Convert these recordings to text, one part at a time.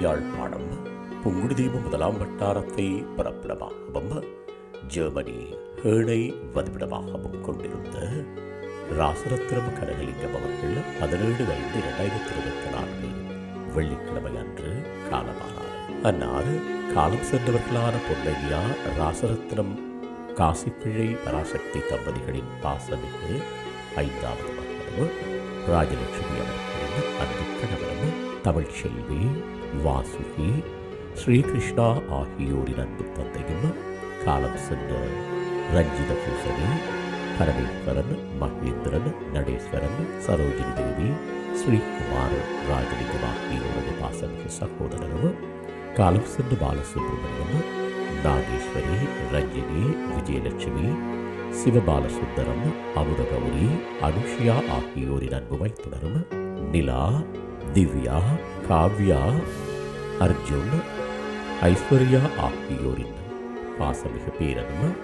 யாழ்ப்பாணம் தீபம் முதலாம் வட்டாரத்தை பரப்பிடமாகவும் ஜெர்மனி ஹேனை வதிப்பிடமாகவும் கொண்டிருந்த ராசரத்னம் கனகலிங்கம் அவர்கள் பதினேழு ஐந்து இரண்டாயிரத்தி இருபத்தி நான்கு வெள்ளிக்கிழமை அன்று காலமானார். அன்னார் காலம் சென்றவர்களான பொன்னையா ராசரத்னம் காசிப்பிழை பராசக்தி தம்பதிகளின் பாசமிகு ஐந்தாவது மகனும் ராஜலட்சுமி அவர்களின் அன்பு கணவரும் தமிழ்ச்செல்வி வாசுகி ஸ்ரீகிருஷ்ணா ஆகியோரின் அன்பு தந்தையும் காலம் சென்ற ரஞ்சித பூசணி பரமேஸ்வரன் மகேந்திரன் நடேஸ்வரன் சரோஜினி தேவி ஸ்ரீகுமார் ராஜலிங்கம் ஆகியோரது பாசமிகு சகோதரரும் காலம் சென்று பாலசுப்ரமணியம் நாகேஸ்வரி ரஞ்சினி விஜயலட்சுமி சிவபாலசுந்தரம் அமுதகௌரி அனுஷியா ஆகியோரின் அன்பு வைத்துணரும் நிலா திவ்யா காவ்யா அர்ஜுன் ஐஸ்வர்யா ஆகியோரின் பாசமிகு பேரனும்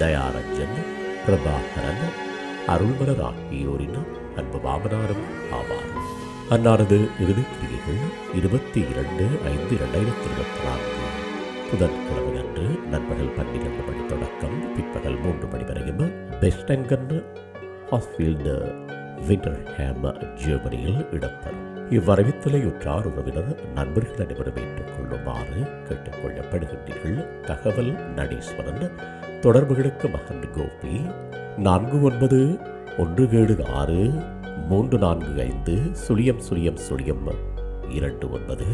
தயாரஞ்சன் பிரபாகரன் அருள்மலர் ஆகியோரின் அன்பு மாமனாரும் ஆவார். அன்னாரது இறுதி கிரியைகள் இருபத்தி இரண்டு ஐந்து இரண்டாயிரத்தி இருபத்தி நான்கு. புதன்கிழமை அன்று நண்பகல் பன்னிரண்டு மணி தொடக்கம் பிற்பகல் மூன்று மணி வரையும் பெஸ்டங்கன் ஹாஸ்ஃபீல்டு விண்டர்ஹேம் ஜெர்மனியில் இடம்பெறும். இவ்வரவித்தலையுற்றார் உறவினர் நண்பர்கள் அனைவரும் ஏற்றுக்கொள்ளுமாறு கேட்டுக்கொள்ளப்படுகின்றீர்கள். தகவல் நடீஸ்வரன். தொடர்புகளுக்கு மகன் கோபி. நான்கு ஒன்பது ஒன்று ஏழு ஆறு மூன்று நான்கு ஐந்து சுழியம் சுழியம் சுழியம் இரண்டு ஒன்பது.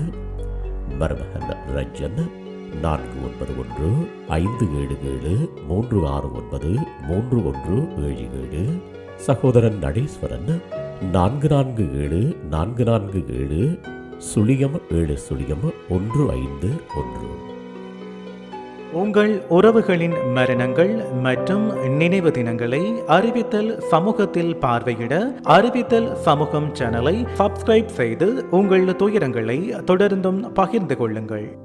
மருமகன் ரஞ்சன் நான்கு ஒன்பது ஒன்று ஐந்து ஏழு ஏழு மூன்று ஆறு ஒன்பது மூன்று ஒன்று ஏழு ஏழு. சகோதரன் நடேஸ்வரன் நான்கு நான்கு ஏழு நான்கு நான்கு ஏழு சுழியம் ஏழு சுழியம் ஒன்று ஐந்து ஒன்று. உங்கள் உறவுகளின் மரணங்கள் மற்றும் நினைவு தினங்களை அறிவித்தல் சமூகத்தில் பார்வையிட அறிவித்தல் சமூகம் சேனலை சப்ஸ்கிரைப் செய்து உங்கள் துயரங்களை தொடர்ந்தும் பகிர்ந்து கொள்ளுங்கள்.